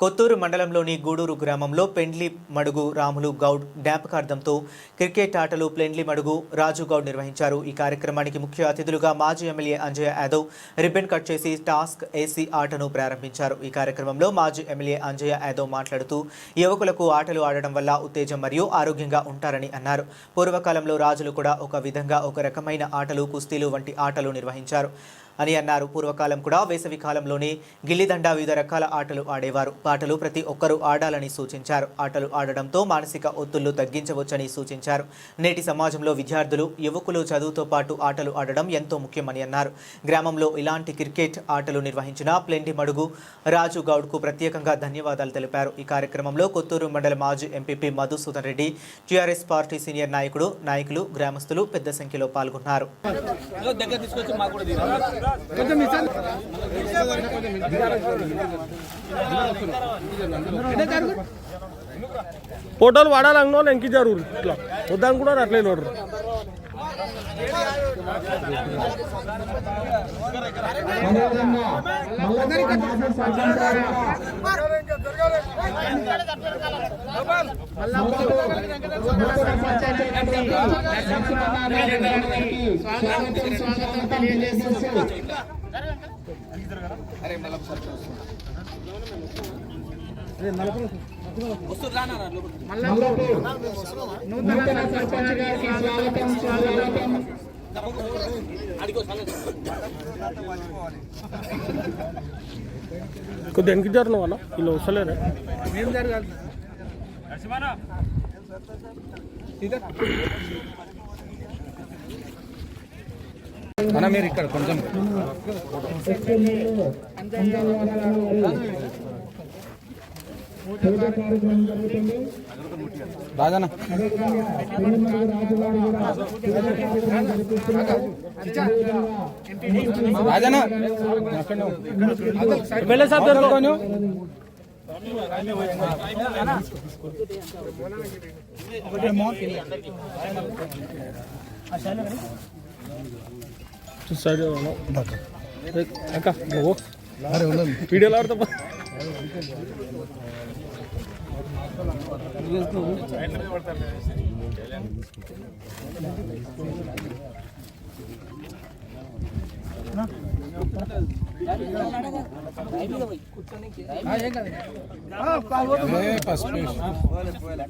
కొత్తూరు మండలంలోని గూడూరు గ్రామంలో పెండ్లి మడుగు రాములు గౌడ్ జ్ఞాపకార్థంతో క్రికెట్ ఆటలు పెండ్లి మడుగు రాజు గౌడ్ నిర్వహించారు. ఈ కార్యక్రమానికి ముఖ్య అతిథులుగా మాజీ MLA Anjaiah Yadav ribbon cut చేసి టాస్క్ ఏసీ ఆటను ప్రారంభించారు. ఈ కార్యక్రమంలో మాజీ ఎమ్మెల్యే అంజయ్య యాదవ్ మాట్లాడుతూ యువకులకు ఆటలు ఆడడం వల్ల ఉత్తేజం మరియు ఆరోగ్యంగా ఉంటారని అన్నారు. పూర్వకాలంలో రాజులు కూడా ఒక విధంగా ఒక రకమైన ఆటలు కుస్తీలు వంటి ఆటలు నిర్వహించారు. అని అన్నారు. పూర్వకాలం కూడా వేసవి కాలంలోనే గిల్లిదండ వివిధ రకాల ఆటలు ఆడేవారు. ఆటలు ప్రతి ఒక్కరూ ఆడాలని సూచించారు. ఆటలు ఆడడంతో మానసిక ఒత్తిళ్ళు తగ్గించవచ్చని సూచించారు. నేటి సమాజంలో విద్యార్థులు యువకులు చదువుతో పాటు ఆటలు ఆడడం ఎంతో ముఖ్యమని అన్నారు. గ్రామంలో ఇలాంటి క్రికెట్ ఆటలు నిర్వహించిన ప్లెండి మడుగు రాజు గౌడ్కు ప్రత్యేకంగా ధన్యవాదాలు తెలిపారు. ఈ కార్యక్రమంలో కొత్తూరు మండల మాజీ MPP Madhusudan Reddy TRS party senior నాయకుడు నాయకులు గ్రామస్తులు పెద్ద సంఖ్యలో పాల్గొన్నారు. దగ్గర తీసుకొచ్చి మాకు వాడాలన్నో ఎంకి జరుగు. ఇట్లా. వద్దాం కూడా అట్లే నోడరు స్వాగతం తెలియజేస్తూ మల్లపూర్ నూతన సర్పంచ్ గారికి స్వాగతం స్వాగతం. కొద్దిగా వెనక్కి జరను వాళ్ళ వీళ్ళు వస్తలేరే? అన్న మీరు ఇక్కడ కొంచెం ఎక్స్ఎల్ఏలో అంగన్వాడీల వారి పూజ కార్యక్రమం జరుగుతుంది రాజన్న అదేవిధంగా పెనుమల రాజువారి కూడా పూజ కార్యక్రమం జరిపిస్తున్నారు అదేవిధంగా రాజన్న వెళ్ళే సార్ జరుగు సైడ్ అక్క నువ్వు. వీడియోలో ఆడతా.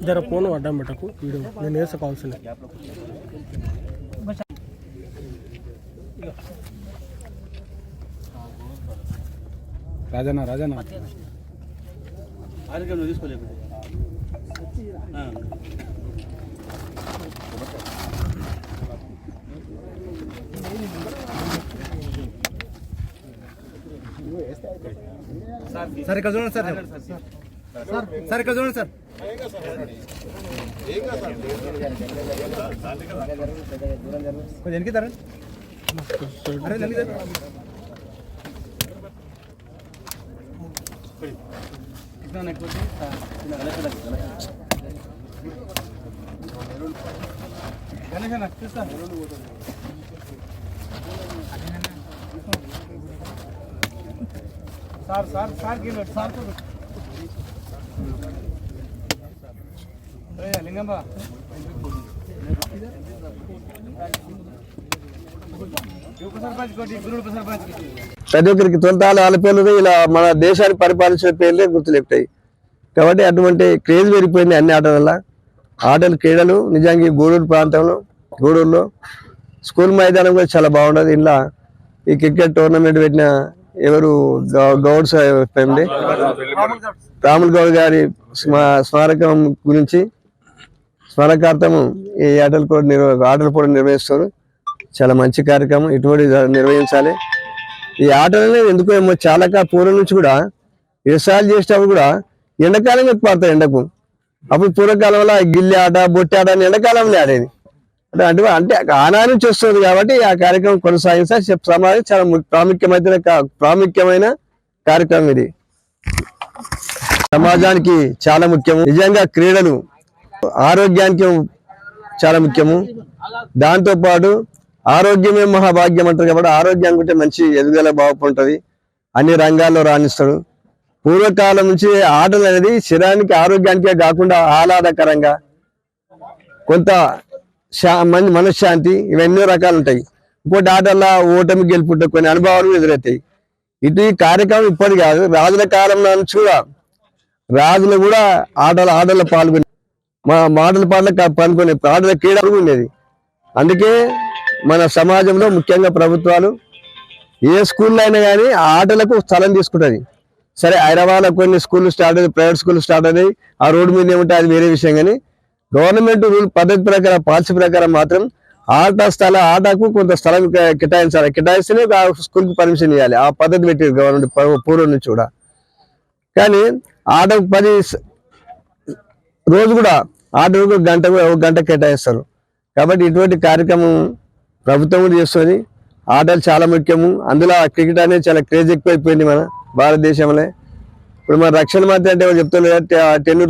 జర ఫోన్ అడ్డం పెట్టకు వీడియో నేను వేసే కావాల్సింది రాజన్న రాజన్న. సార్ ఇక్కడ చూడండి సార్. సార్ ఇక్కడ చూడండి సార్. కొంచెం వెనక్కి తరండి. అరే వెనక్కి తరండి. గణేష్ అన్న చూస్తాను సార్ సార్ సార్కి సార్ లింగంబ ఉప సర్పంచ్ కోటి గురుడు ఉప సర్పంచ్ ప్రతి ఒక్కరికి తొలతాలు వాళ్ళ పేర్లు ఇలా మన దేశాన్ని పరిపాలించిన పేర్లే గుర్తులెక్కుతాయి కాబట్టి అటువంటి క్రేజ్ పెరిగిపోయింది అన్ని ఆటల వల్ల. ఆటలు క్రీడలు నిజానికి గూడూరు ప్రాంతంలో గూడూరులో స్కూల్ మైదానం కూడా చాలా బాగుండదు. ఇలా ఈ క్రికెట్ టోర్నమెంట్ పెట్టిన ఎవరు? గౌడ్ ఫ్యామిలీ రాముల్ గౌడ్ గారి స్మారకం గురించి స్మారకార్థము ఈ ఆటలు కూడా నిర్వ ఆటలు కూడా నిర్వహిస్తారు. చాలా మంచి కార్యక్రమం. ఇటువంటి నిర్వహించాలి. ఈ ఆటలనే ఎందుకు ఏమో చాలా కా- పూర్వం నుంచి కూడా వ్యవసాయాలు చేసేటప్పుడు కూడా ఎండాకాలం ఎక్కువ ఆడతారు ఎండకు. అప్పుడు పూర్వకాలం వల్ల గిల్లి ఆట బొట్టి ఆట అని ఎండాకాలంలో ఆడేది. అంటే అంటే అంటే ఆనాటి వస్తుంది కాబట్టి ఆ కార్యక్రమం కొనసాగించాలి. సమాజం చాలా ప్రాముఖ్యమైన ప్రాముఖ్యమైన కార్యక్రమం ఇది. సమాజానికి చాలా ముఖ్యము. నిజంగా క్రీడలు ఆరోగ్యానికి చాలా ముఖ్యము. దాంతో పాటు ఆరోగ్యమే మహాభాగ్యం అంటారు కాబట్టి ఆరోగ్యం ఉంటే మంచి ఎదుగుదల బాగుంటుంది అన్ని రంగాల్లో రాణిస్తాడు. పూర్వకాలం నుంచి ఆటలు అనేది శరీరానికి ఆరోగ్యానికే కాకుండా ఆహ్లాదకరంగా కొంత శా మనశ్శాంతి ఇవన్నీ రకాలు ఉంటాయి. ఇంకోటి ఆటల్లో ఓటమి గెలుపుంటే కొన్ని అనుభవాలు ఎదురవుతాయి. ఇటు ఈ కార్యక్రమం ఇప్పటి కాదు రాజుల కాలంలో నుంచి కూడా రాజులు కూడా ఆటలు ఆటలు పాల్గొని మా మాటల పాటలు పాల్గొనే ఆటల క్రీడలు ఉండేది. అందుకే మన సమాజంలో ముఖ్యంగా ప్రభుత్వాలు ఏ స్కూల్లో అయినా కానీ ఆటలకు స్థలం తీసుకుంటుంది. సరే హైదరాబాద్లో కొన్ని స్కూళ్ళు స్టార్ట్ అయ్యి ప్రైవేట్ స్కూల్ స్టార్ట్ అయ్యాయి ఆ రోడ్డు మీద ఏముంటే అది వేరే విషయం కానీ గవర్నమెంట్ రూల్ పద్ధతి ప్రకారం పాలసీ ప్రకారం మాత్రం ఆట స్థల ఆటకు కొంత స్థలం కేటాయించాలి. కేటాయిస్తేనే ఆ స్కూల్కి పర్మిషన్ ఇవ్వాలి ఆ పద్ధతి పెట్టింది గవర్నమెంట్ పూర్వం నుంచి కూడా. కానీ ఆటకు పది రోజు కూడా ఆటకు గంట ఒక గంట కేటాయిస్తారు. కాబట్టి ఇటువంటి కార్యక్రమం ప్రభుత్వం కూడా చేస్తుంది. ఆటలు చాలా ముఖ్యము. అందులో క్రికెట్ అనేది చాలా క్రేజ్ ఎక్కువైపోయింది మన భారతదేశంలో. ఇప్పుడు మన రక్షణ మంత్రి అంటే చెప్తున్నారు టెన్నూరు